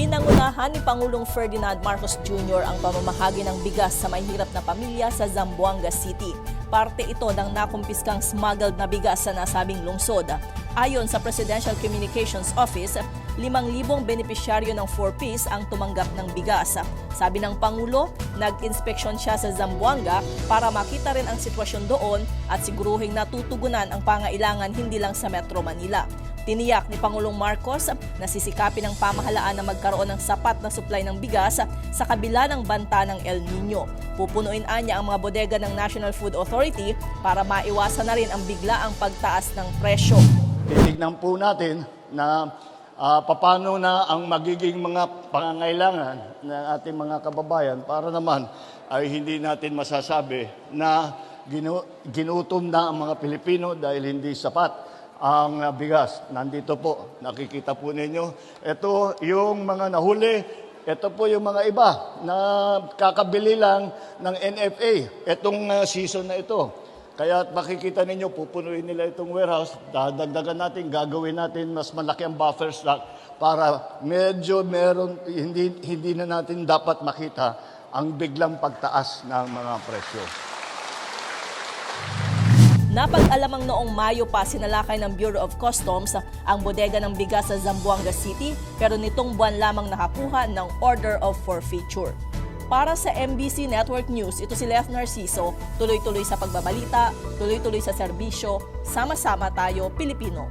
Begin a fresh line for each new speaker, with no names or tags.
Pinangunahan ni Pangulong Ferdinand Marcos Jr. ang pamamahagi ng bigas sa mahirap na pamilya sa Zamboanga City. Parte ito ng nakumpiskang smuggled na bigas sa nasabing lungsod. Ayon sa Presidential Communications Office, 5,000 benepisyaryo ng 4Ps ang tumanggap ng bigas. Sabi ng Pangulo, nag-inspeksyon siya sa Zamboanga para makita rin ang sitwasyon doon at siguruhing natutugunan ang pangailangan hindi lang sa Metro Manila. Tiniyak ni Pangulong Marcos na sisikapin ng pamahalaan na magkaroon ng sapat na supply ng bigas sa kabila ng banta ng El Nino. Pupunuin anya ang mga bodega ng National Food Authority para maiwasan na rin ang biglaang pagtaas ng presyo.
Titignan po natin na ah, paano na ang magiging mga pangangailangan ng ating mga kababayan para naman ay hindi natin masasabi na ginu- ginutom na ang mga Pilipino dahil hindi sapat ang bigas. Nandito po, nakikita po ninyo. Ito yung mga nahuli. Ito po yung mga iba na kakabili lang ng NFA. Itong ah, season na ito. Kaya makikita ninyo, pupunuin nila itong warehouse, dadagdagan natin, gagawin natin mas malaki ang buffer stock para medyo meron, hindi, hindi na natin dapat makita ang biglang pagtaas ng mga presyo.
Napag-alamang noong Mayo pa sinalakay ng Bureau of Customs ang bodega ng bigas sa Zamboanga City pero nitong buwan lamang nakakuha ng Order of Forfeiture. Para sa MBC Network News, ito si Lef Narciso, tuloy-tuloy sa pagbabalita, tuloy-tuloy sa serbisyo, sama-sama tayo Pilipino.